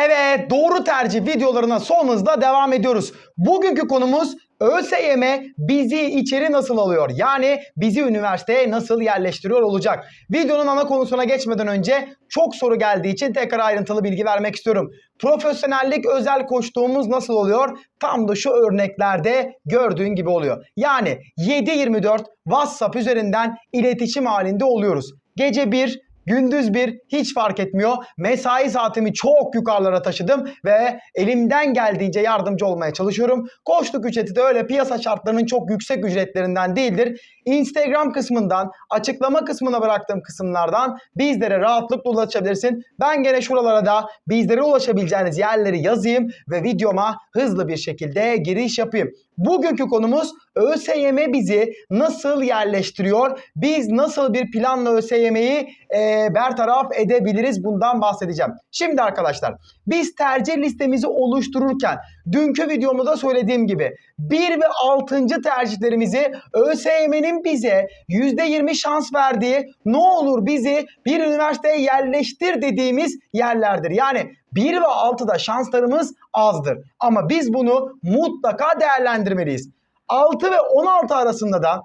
Evet doğru tercih videolarına son hızla devam ediyoruz. Bugünkü konumuz ÖSYM bizi içeri nasıl alıyor? Yani bizi üniversiteye nasıl yerleştiriyor olacak. Videonun ana konusuna geçmeden önce çok soru geldiği için tekrar ayrıntılı bilgi vermek istiyorum. Profesyonellik özel koştuğumuz nasıl oluyor? Tam da şu örneklerde gördüğün gibi oluyor. Yani 7-24 WhatsApp üzerinden iletişim halinde oluyoruz. Gece 1, Gündüz bir hiç fark etmiyor. Mesai saatimi çok yukarılara taşıdım ve elimden geldiğince yardımcı olmaya çalışıyorum. Koçluk ücreti de öyle piyasa şartlarının çok yüksek ücretlerinden değildir. Instagram kısmından, açıklama kısmına bıraktığım kısımlardan bizlere rahatlıkla ulaşabilirsin. Ben gene şuralara da bizlere ulaşabileceğiniz yerleri yazayım ve videoma hızlı bir şekilde giriş yapayım. Bugünkü konumuz ÖSYM bizi nasıl yerleştiriyor? Biz nasıl bir planla ÖSYM'yi e, bertaraf edebiliriz? Bundan bahsedeceğim. Şimdi arkadaşlar biz tercih listemizi oluştururken dünkü videomda söylediğim gibi 1 ve 6. tercihlerimizi ÖSYM'nin bize %20 şans verdiği ne olur bizi bir üniversiteye yerleştir dediğimiz yerlerdir. Yani 1 ve 6'da şanslarımız azdır. Ama biz bunu mutlaka değerlendirmeliyiz. 6 ve 16 arasında da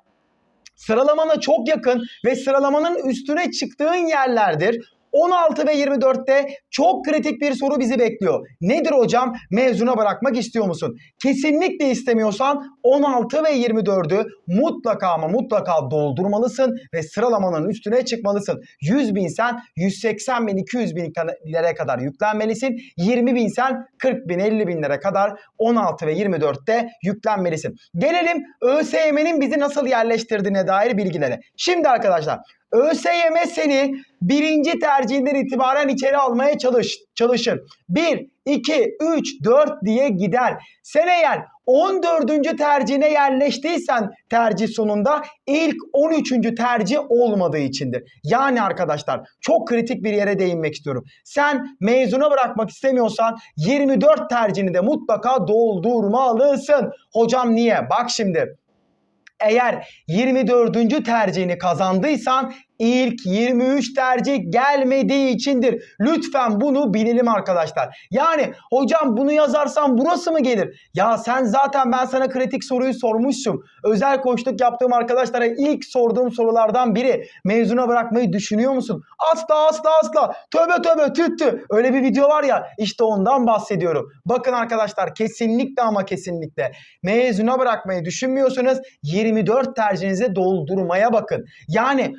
sıralamana çok yakın ve sıralamanın üstüne çıktığın yerlerdir. 16 ve 24'te çok kritik bir soru bizi bekliyor. Nedir hocam? Mezuna bırakmak istiyor musun? Kesinlikle istemiyorsan 16 ve 24'ü mutlaka ama mutlaka doldurmalısın ve sıralamanın üstüne çıkmalısın. 100 bin sen 180 bin 200 binlere kadar yüklenmelisin. 20 bin sen 40 bin 50 binlere kadar 16 ve 24'te yüklenmelisin. Gelelim ÖSYM'nin bizi nasıl yerleştirdiğine dair bilgilere. Şimdi arkadaşlar ÖSYM seni birinci tercihinden itibaren içeri almaya çalış, çalışır. 1, 2, 3, 4 diye gider. Sen eğer 14. tercihine yerleştiysen tercih sonunda ilk 13. tercih olmadığı içindir. Yani arkadaşlar çok kritik bir yere değinmek istiyorum. Sen mezuna bırakmak istemiyorsan 24 tercihini de mutlaka doldurmalısın. Hocam niye? Bak şimdi eğer 24. tercihini kazandıysan ilk 23 tercih gelmediği içindir. Lütfen bunu bilelim arkadaşlar. Yani hocam bunu yazarsam burası mı gelir? Ya sen zaten ben sana kritik soruyu sormuşsun. Özel koçluk yaptığım arkadaşlara ilk sorduğum sorulardan biri. Mezuna bırakmayı düşünüyor musun? Asla asla asla. Tövbe tövbe tüttü. Öyle bir video var ya işte ondan bahsediyorum. Bakın arkadaşlar kesinlikle ama kesinlikle mezuna bırakmayı düşünmüyorsanız 24 tercihinizi doldurmaya bakın. Yani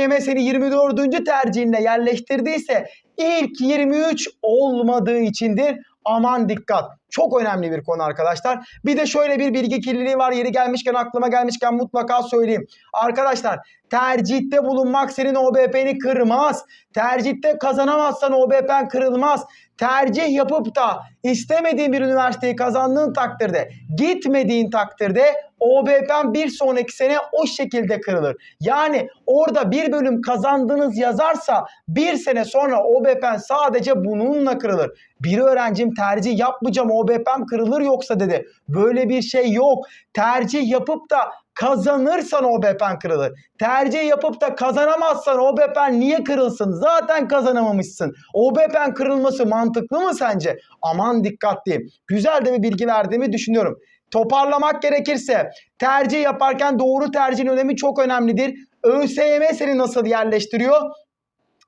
ÖSYM seni 24. tercihinde yerleştirdiyse ilk 23 olmadığı içindir. Aman dikkat. Çok önemli bir konu arkadaşlar. Bir de şöyle bir bilgi kirliliği var. Yeri gelmişken aklıma gelmişken mutlaka söyleyeyim. Arkadaşlar tercihte bulunmak senin OBP'ni kırmaz. Tercihte kazanamazsan OBP'n kırılmaz. Tercih yapıp da istemediğin bir üniversiteyi kazandığın takdirde, gitmediğin takdirde OBP'n bir sonraki sene o şekilde kırılır. Yani orada bir bölüm kazandınız yazarsa bir sene sonra OBP'n sadece bununla kırılır. Bir öğrencim tercih yapmayacağım OBP'm kırılır yoksa dedi. Böyle bir şey yok. Tercih yapıp da kazanırsan OBP'n kırılır. Tercih yapıp da kazanamazsan OBP'n niye kırılsın? Zaten kazanamamışsın. OBP'n kırılması mantıklı mı sence? Aman dikkatli. Güzel de bir bilgi verdiğimi düşünüyorum. Toparlamak gerekirse tercih yaparken doğru tercihin önemi çok önemlidir. ÖSYM seni nasıl yerleştiriyor?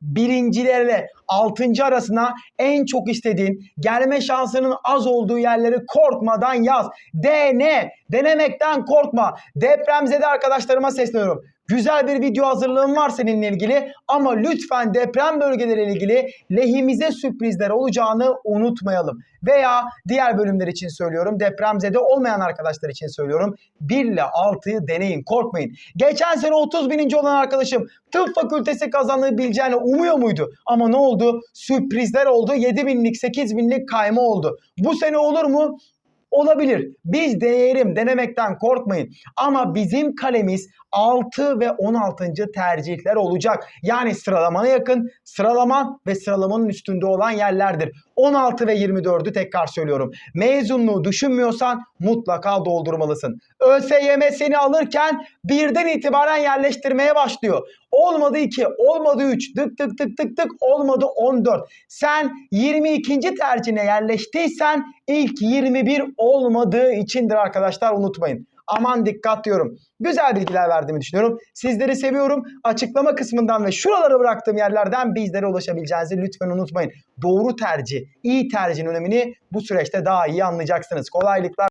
Birincilerle altıncı arasına en çok istediğin gelme şansının az olduğu yerleri korkmadan yaz. Dene. Denemekten korkma. Depremzede arkadaşlarıma sesleniyorum. Güzel bir video hazırlığım var seninle ilgili ama lütfen deprem bölgeleriyle ilgili lehimize sürprizler olacağını unutmayalım. Veya diğer bölümler için söylüyorum depremzede olmayan arkadaşlar için söylüyorum. 1 ile 6'yı deneyin korkmayın. Geçen sene 30 bininci olan arkadaşım tıp fakültesi kazandığı bileceğini umuyor muydu? Ama ne oldu? Sürprizler oldu. 7 binlik 8 binlik kayma oldu. Bu sene olur mu? Olabilir. Biz deneyelim, denemekten korkmayın. Ama bizim kalemiz 6 ve 16. tercihler olacak. Yani sıralamana yakın, sıralama ve sıralamanın üstünde olan yerlerdir. 16 ve 24'ü tekrar söylüyorum. Mezunluğu düşünmüyorsan mutlaka doldurmalısın. ÖSYM seni alırken birden itibaren yerleştirmeye başlıyor. Olmadı 2, olmadı 3, tık tık tık tık tık olmadı 14. Sen 22. tercihine yerleştiysen ilk 21 olmadığı içindir arkadaşlar unutmayın. Aman dikkat diyorum. Güzel bilgiler verdiğimi düşünüyorum. Sizleri seviyorum. Açıklama kısmından ve şuralara bıraktığım yerlerden bizlere ulaşabileceğinizi lütfen unutmayın. Doğru tercih, iyi tercihin önemini bu süreçte daha iyi anlayacaksınız. Kolaylıklar.